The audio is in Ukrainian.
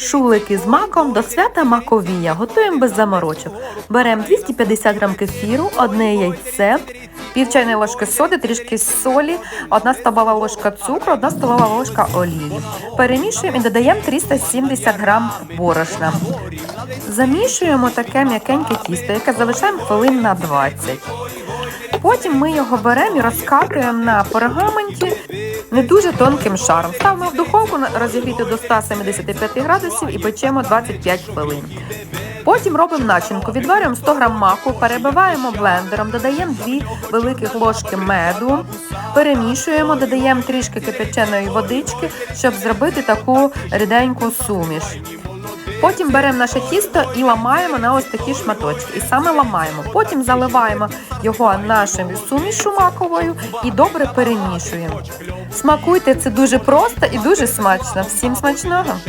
Шулики з маком до свята маковія. Готуємо без заморочок. Беремо 250 грам кефіру, одне яйце, пів чайної ложки соди, трішки солі, одна столова ложка цукру, одна столова ложка олії. Перемішуємо і додаємо 370 грам борошна. Замішуємо таке м'якеньке тісто, яке залишаємо хвилин на 20. Потім ми його беремо і розкатуємо на пергаменті не дуже тонким шаром. Ставимо в духовку розігріти до 175 градусів і печемо 25 хвилин. Потім робимо начинку. Відварюємо 100 грам маку, перебиваємо блендером, додаємо 2 великих ложки меду, перемішуємо, додаємо трішки кипяченої водички, щоб зробити таку ріденьку суміш. Потім беремо наше тісто і ламаємо на ось такі шматочки. І саме ламаємо. Потім заливаємо його нашою сумішу маковою і добре перемішуємо. Смакуйте, це дуже просто і дуже смачно. Всім смачного!